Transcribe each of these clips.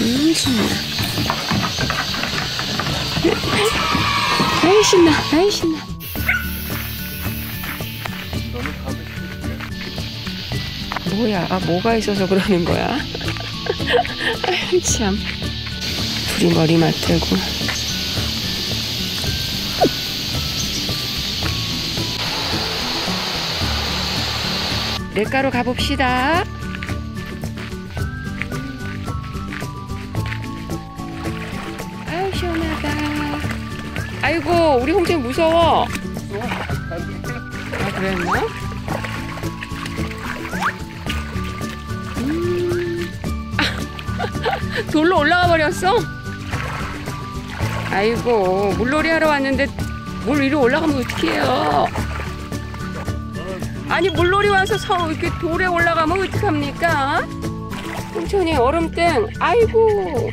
음, 신나. 아이, 신나. 아이, 신나. 뭐야, 아, 뭐가 있어서 그러는 거야? 아이, 참. 둘이 머리 맞대고. 냇가로 가봅시다. 아이고 우리 홍채 무서워. 아 그랬나? 음. 아, 돌로 올라가 버렸어. 아이고 물놀이 하러 왔는데 물 위로 올라가면 어떡해요? 아니 물놀이 와서 서 이렇게 돌에 올라가면 어떡합니까? 홍천이 얼음땡 아이고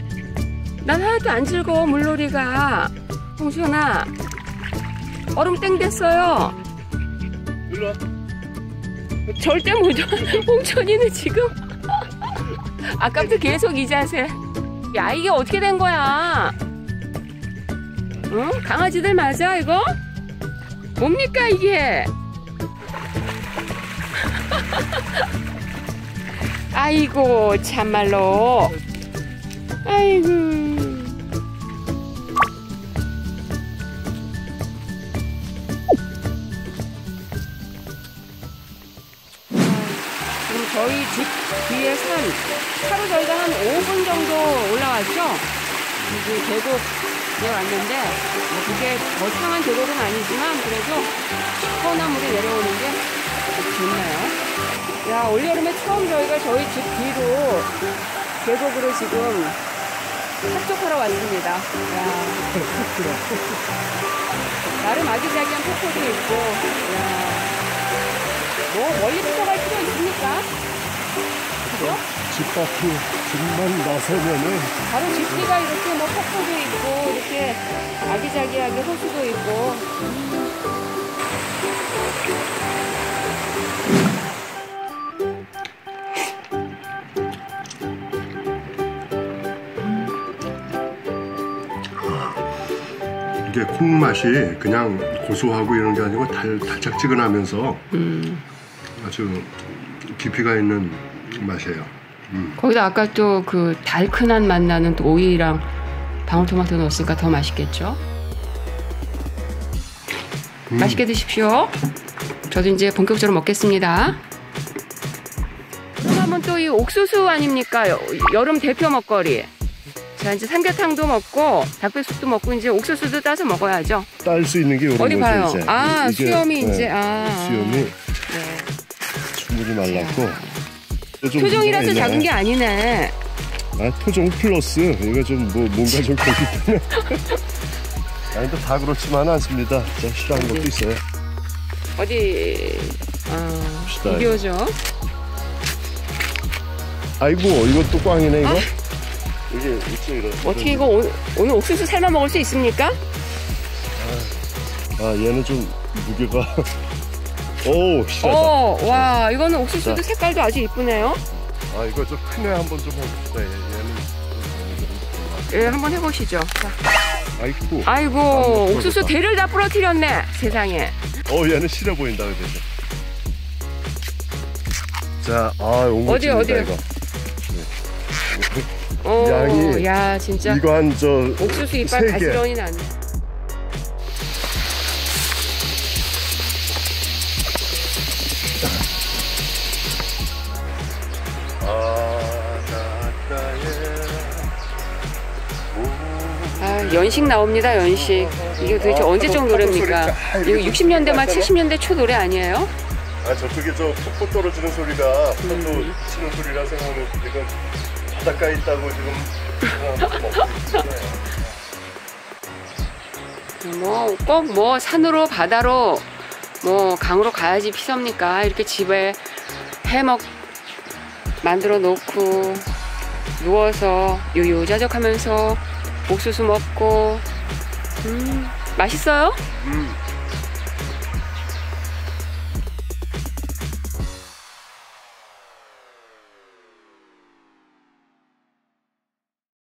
난 하나도 안 즐거워 물놀이가 홍천아 얼음땡 됐어요 일로 와. 절대 못 와. 홍천이는 지금 아까부터 계속 이 자세 야 이게 어떻게 된 거야 응? 강아지들 맞아 이거? 뭡니까 이게 아이고 참말로 아이고 저희 집 뒤에 산 하루 저희가 한 5분 정도 올라왔죠 여기 계곡에 왔는데 뭐 그게 거창한 계곡은 아니지만 그래도 시원한 물이 내려오는 게 좋네요 야, 올여름에 처음 저희가 저희 집 뒤로 계곡으로 지금 탑족하러 왔습니다. 야. 나름 아기자기한 폭포도 있고, 야. 뭐, 멀리부터 갈 필요 있습니까? 그죠? 집 밖으로 좀만 나서면은 바로 집 뒤가 이렇게 뭐 폭포도 있고, 이렇게 아기자기하게 호수도 있고. 이게 콩 맛이 그냥 고소하고 이런 게 아니고 달, 달짝지근하면서 음. 아주 깊이가 있는 맛이에요. 음. 거기다 아까 또 그 달큰한 맛 나는 또 오이랑 방울토마토 넣었으니까 더 맛있겠죠? 음. 맛있게 드십시오. 저도 이제 본격적으로 먹겠습니다. 그러면 또 이 옥수수 아닙니까? 여, 여름 대표 먹거리. 자, 이제 삼계탕도 먹고 닭백숙도 먹고 이제 옥수수도 따서 먹어야죠. 딸 수 있는 게 어디 거죠, 봐요. 이제. 아, 이게, 수염이 네, 이제 아. 수염이 네. 충분히 말랐고 또좀 표정이라서 작은. 게 아니네. 아 토종 플러스 이거 좀뭐 뭔가 좀 거기 때문에 아니 또 다 그렇지만은 않습니다. 자 싫어하는 것도 있어요. 어디 아, 비교죠. 아이고 이것도 꽝이네 이거. 아. 이게 어째 이런. 어떻게 이거 오늘, 오늘 옥수수 삶아 먹을 수 있습니까? 아 얘는 좀 무게가. 오 실하다. 어, 와, 이거는 옥수수도 자. 색깔도 아주 이쁘네요. 아 이거 좀 큰애 한번 좀 해봅시다. 얘, 얘는. 좀- 예, 한번 해보시죠. 자, 아이고. 아이고, 안 옥수수. 대를 다 부러뜨렸네. 세상에. 어 얘는 실해 보인다 그래서. 자, 아 어디, 어디요? 이거. 오, 양이 야, 진짜. 이거 한 저 옥수수 이빨 세 개. 가지런히 나네. 연식 나옵니다, 연식. 이게 도대체 아, 언제적 노래입니까? 이거 이렇게 60년대 말 나잖아. 70년대 초 노래 아니에요? 아 저쪽에 저 폭포 떨어지는 소리가 파도 음. 치는 소리라 생각하면 지금 바닷가에 있다고 지금 생각하면서 먹고 있는데 뭐꼭뭐 산으로 바다로 뭐 강으로 가야지 피섭니까? 이렇게 집에 해먹 만들어 놓고 누워서 요요자적하면서 옥수수 먹고 음 맛있어요? 음,